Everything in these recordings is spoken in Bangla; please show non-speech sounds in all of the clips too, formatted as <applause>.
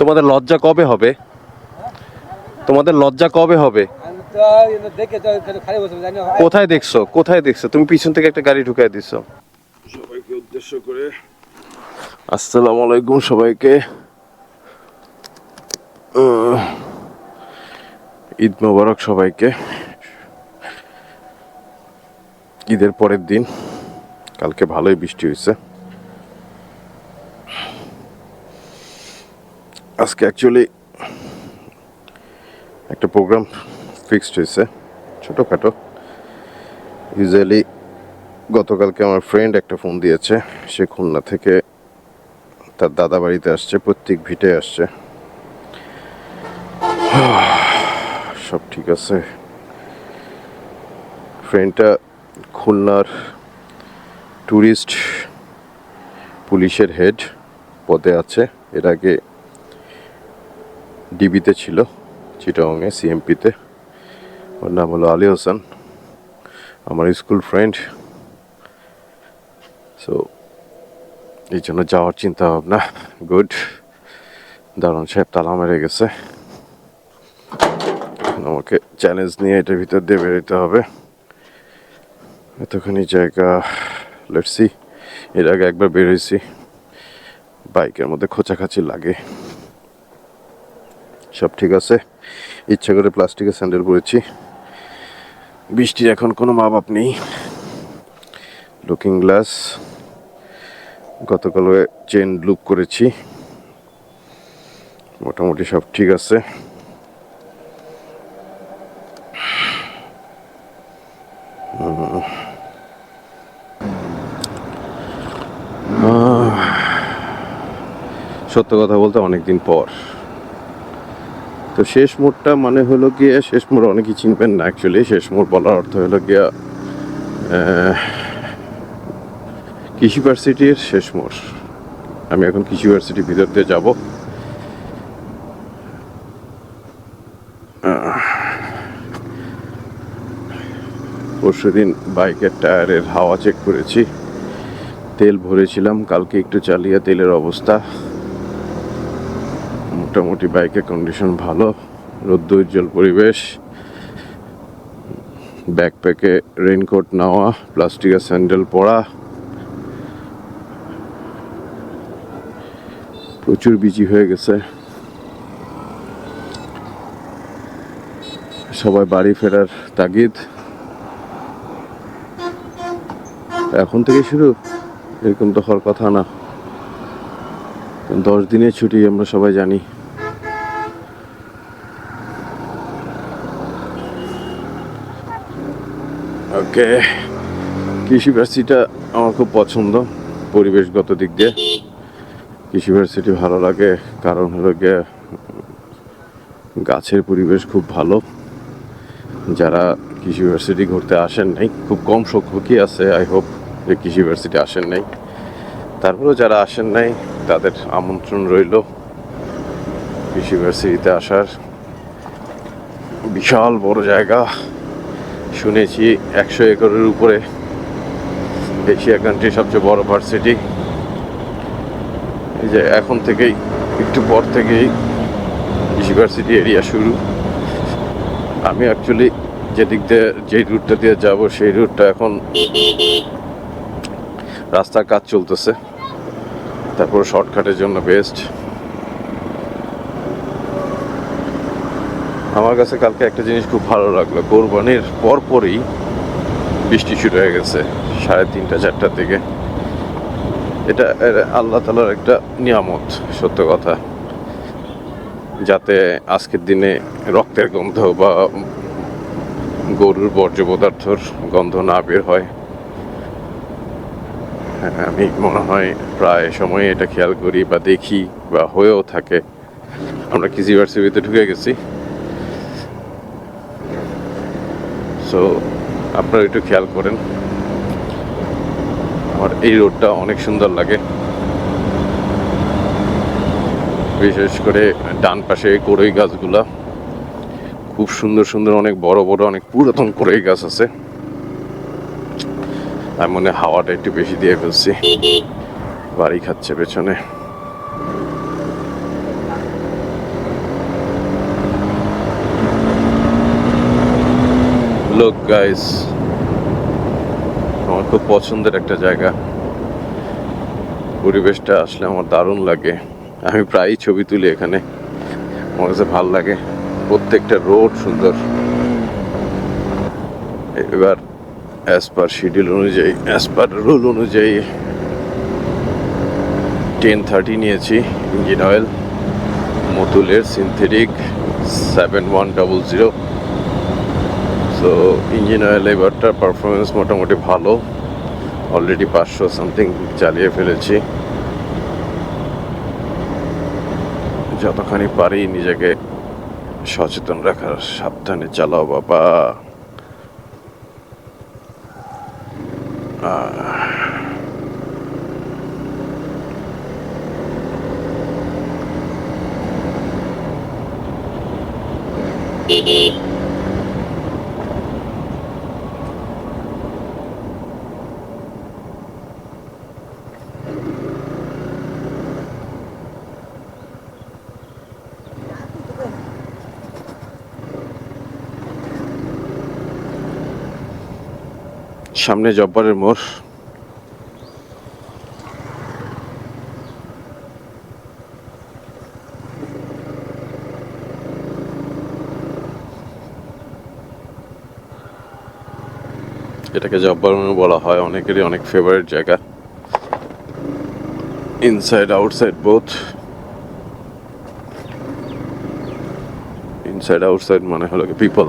তোমাদের লজ্জা কবে হবে? তোমাদের লজ্জা কবে হবে। কোথায় দেখছ? কোথায় দেখছ? তুমি পিছন থেকে একটা গাড়ি ঢুকাই দিছো। সবাইকে উদ্দেশ্য করে আসসালামু আলাইকুম সবাইকে। ঈদ মোবারক সবাইকে। ঈদের পরের দিন, কালকে ভালোই বৃষ্টি হয়েছে। আজকে অ্যাকচুয়ালি একটা প্রোগ্রাম ফিক্সড হয়েছে, ছোটোখাটো। ইউজুয়ালি গতকালকে আমার ফ্রেন্ড একটা ফোন দিয়েছে, সে খুলনা থেকে তার দাদা বাড়িতে আসছে, প্রত্যেক ভিটে আসছে। <sighs> সব ঠিক আছে। ফ্রেন্ডটা খুলনার ট্যুরিস্ট পুলিশের হেড পদে আছে। এর আগে ডিবিতে ছিল চিটাংয়ে সিএমপিতে। ওর নাম হলো আলী হোসেন, আমার স্কুল ফ্রেন্ড। সো এই জন্য যাওয়ার চিন্তা ভাবনা গুড। দারুণ সাহেব তালা মেরে গেছে। আমাকে চ্যালেঞ্জ নিয়ে এটার ভিতর দিয়ে বেরোতে হবে। এতখানি জায়গা লেটসি এর আগে একবার বেরোইছি। বাইকের মধ্যে খোঁচাখাচি লাগে। সব ঠিক আছে। ইচ্ছা করে প্লাস্টিকের স্যান্ডেল পরেছি। বৃষ্টির এখন কোনো মা বাপ নেই। লুকিং গ্লাস গতকাল চেন লুক করেছি। মোটামুটি সব ঠিক আছে। সত্য কথা বলতে অনেকদিন পর। তো শেষ মোড়টা মানে হলো গিয়ে, শেষ মোড় অনেকেই চিনবেন না অ্যাকচুয়ালি শেষ মোড় বলার অর্থ হলো গিয়া কৃষি ভার্সিটির শেষ মোড়। আমি এখন কৃষি ভার্সিটির ভিতর দিয়ে যাব। পরশু দিন বাইকের টায়ারের হাওয়া চেক করেছি। তেল ভরেছিলাম, কালকে একটু চালিয়ে তেলের অবস্থা। মোটামুটি বাইকের কন্ডিশন ভালো রোদ্দ উজ্জ্বল পরিবেশ ব্যাকপ্যাকে রেইনকোট নেওয়া প্লাস্টিকের স্যান্ডেল পরা, প্রচুর বিজি হয়ে গেছে। সবাই বাড়ি ফেরার তাগিদ। এখন থেকে শুরু, এরকম তো হওয়ার কথা না। দশ দিনের ছুটি আমরা সবাই জানি। ওকে কৃষি ভার্সিটিটা আমার খুব পছন্দ, পরিবেশগত দিক দিয়ে। কৃষি ভার্সিটি ভালো লাগে, কারণ হলো গিয়ে, গাছের পরিবেশ খুব ভালো। যারা কৃষি ভার্সিটি ঘুরতে আসেন নাই, খুব কম সংখ্যকই আছে, আই হোপ যে কৃষি ভার্সিটি আসেন নাই। তারপরেও যারা আসেন নাই, তাদের আমন্ত্রণ রইল কৃষি ভার্সিটিতে আসার। বিশাল বড় জায়গা। শুনেছি একশো একরের উপরে এশিয়া কান্ট্রির সবচেয়ে বড় ভার্সিটি এই যে এখন থেকেই, একটু পর থেকেই ইউনিভার্সিটি এরিয়া শুরু। আমি অ্যাকচুয়ালি যেদিক দিয়ে যে রুটটা দিয়ে যাব, সেই রুটটা এখন রাস্তার কাজ চলতেছে। তারপর শর্টকাটের জন্য বেস্ট আমার কাছে কালকে একটা জিনিস খুব ভালো লাগল। কোরবানির পরপরই বৃষ্টি শুরু হয়ে গেছে সাড়ে তিনটা চারটার দিকে। এটা আল্লাহ তালার একটা নিয়ামত সত্য কথা। যাতে আজকের দিনে রক্তের গন্ধ বা গরুর বর্জ্য পদার্থর গন্ধ না বের হয়। হ্যাঁ, আমি মনে হয় প্রায় সময় এটা খেয়াল করি বা দেখি বা হয়েও থাকে। আমরা কৃষি ভার্সিটিতে ঢুকে গেছি? সো আপনারা একটু খেয়াল করেন। আমার এই রোডটা অনেক সুন্দর লাগে। বিশেষ করে ডান পাশে কড়ই গাছগুলা। খুব সুন্দর সুন্দর অনেক বড় বড়, অনেক পুরাতন কড়ই গাছ আছে। তার মনে হাওয়াটা একটু বেশি দিয়ে ফেলছি। বাড়ি খাচ্ছে পেছনে। লোক গাইস আমার খুব পছন্দের একটা জায়গা। পরিবেশটা আসলে আমার দারুণ লাগে। আমি প্রায়ই ছবি তুলি এখানে। আমার কাছে ভালো লাগে। প্রত্যেকটা রোড সুন্দর। এবার অ্যাজ পার শিডিউল অনুযায়ী অ্যাজ পার রুল অনুযায়ী টেন থার্টি নিয়েছি engine oil মতুলের synthetic seven one double zero so engine oil এবারটার performance মোটামুটি ভালো। অলরেডি পাঁচশো সামথিং চালিয়ে ফেলেছি। যতখানি পারি নিজেকে সচেতন রাখার সাবধানে চালাও বাবা। সামনে জব্বারের মোড়। এটাকে জব্বার মোড় বলা হয়। অনেকেরই অনেক ফেভারিট জায়গা। Inside outside both inside outside মানে হলো পিপল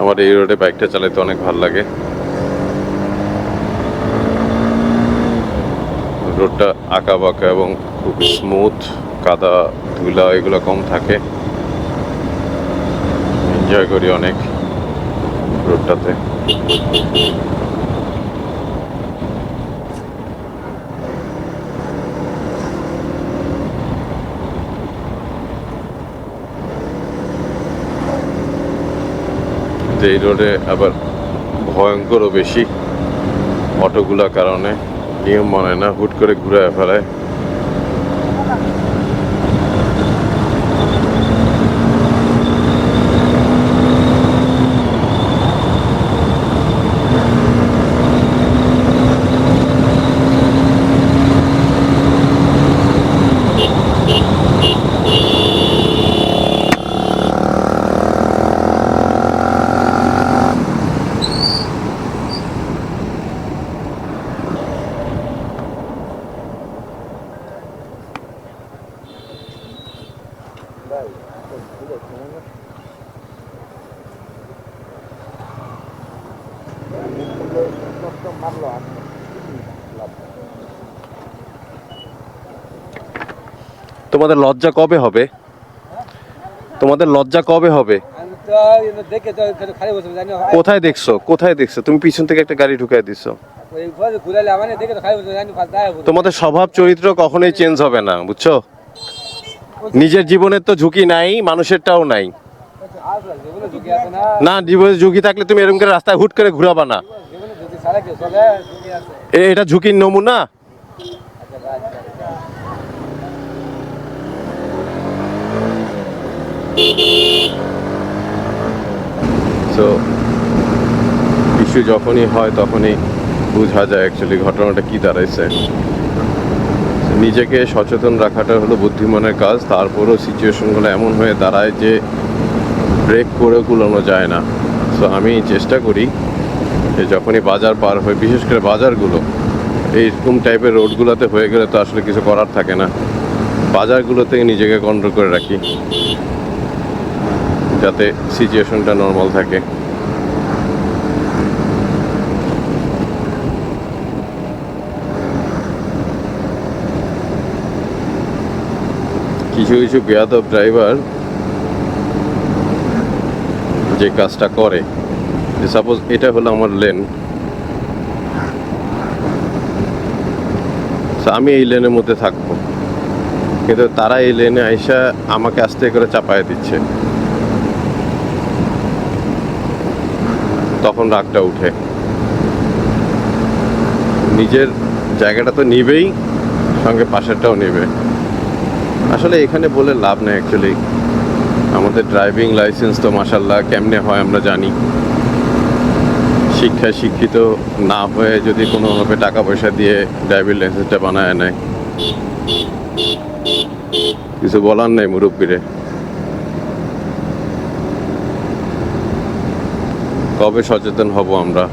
আমার এই রোডে বাইকটা চালাতে অনেক ভালো লাগে। রোডটা আঁকা বাঁকা এবং খুব স্মুথ কাদা, ধুলা, এগুলো কম থাকে। এনজয় করি অনেক রোডটাতে কিন্তু এই রোডে আবার ভয়ঙ্করও বেশি অটোগুলোর কারণে, নিয়ম মানে না, হুট করে ঘুরে ফেলায়। তোমাদের লজ্জা কবে হবে? তোমাদের লজ্জা কবে হবে? কোথায় দেখছ? কোথায় দেখছ? তুমি পিছন থেকে একটা গাড়ি ঢুকাই দিছো। তোমাদের স্বভাব চরিত্র কখনোই চেঞ্জ হবে না, বুঝছ? নিজের জীবনের তো ঝুঁকি নাই, মানুষেরটাও নাই। না, জীবনে ঝুঁকি থাকলে তুমি এরকম করে রাস্তায় হুট করে ঘুরাবা না। এটা ঝুঁকির নমুনা? আচ্ছা। ইস্যু যখনই হয়, তখনই বোঝা যায় অ্যাকচুয়ালি ঘটনাটা কি দাঁড়াইছে। নিজেকে সচেতন রাখাটা হলো বুদ্ধিমানের কাজ, তারপরও সিচুয়েশনগুলো এমন হয়ে দাঁড়ায় যে ব্রেক করে কুলানো যায় না। সো আমি চেষ্টা করি যে যখনই বাজার পার হয় বিশেষ করে বাজারগুলো, এইরকম টাইপের রোডগুলোতে হয়ে গেলে তো আসলে কিছু করার থাকে না। বাজারগুলোতে নিজেকে কন্ট্রোল করে রাখি, যাতে সিচুয়েশনটা নর্মাল থাকে। কিছু কিছু বেয়াদব ড্রাইভার যে কাজটা করে। সাপোজ এটা হলো আমার লেন আমি এই লেনের মধ্যে থাকব। কিন্তু তারা এই লেনে আইসা আমাকে আস্তে করে চাপায় দিচ্ছে। তখন রাগটা উঠে। নিজের জায়গাটা তো নিবেই, সঙ্গে পাশেরটাও নেবে। আসলে এখানে বলে লাভ নেই অ্যাকচুয়ালি আমাদের ড্রাইভিং লাইসেন্স তো মাসাল্লাহ কেমনে হয় আমরা জানি। শিক্ষায় শিক্ষিত না হয়ে যদি কোনোভাবে টাকা পয়সা দিয়ে ড্রাইভিং লাইসেন্সটা বানায় নেয়। কিছু বলার নেই মুরব্বীরে। কবে সচেতন হব আমরা?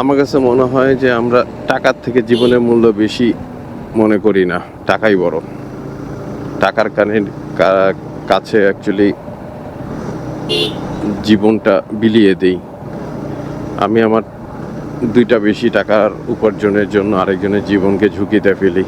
আমার কাছে মনে হয় যে আমরা টাকার থেকে জীবনের মূল্য বেশি মনে করি না। টাকাই বড়। টাকার কানে কাছে অ্যাকচুয়ালি জীবনটা বিলিয়ে দেই। আমি আমার দুইটা বেশি টাকার উপার্জনের জন্য আরেকজনের জীবনকে ঝুঁকিতে ফেলি।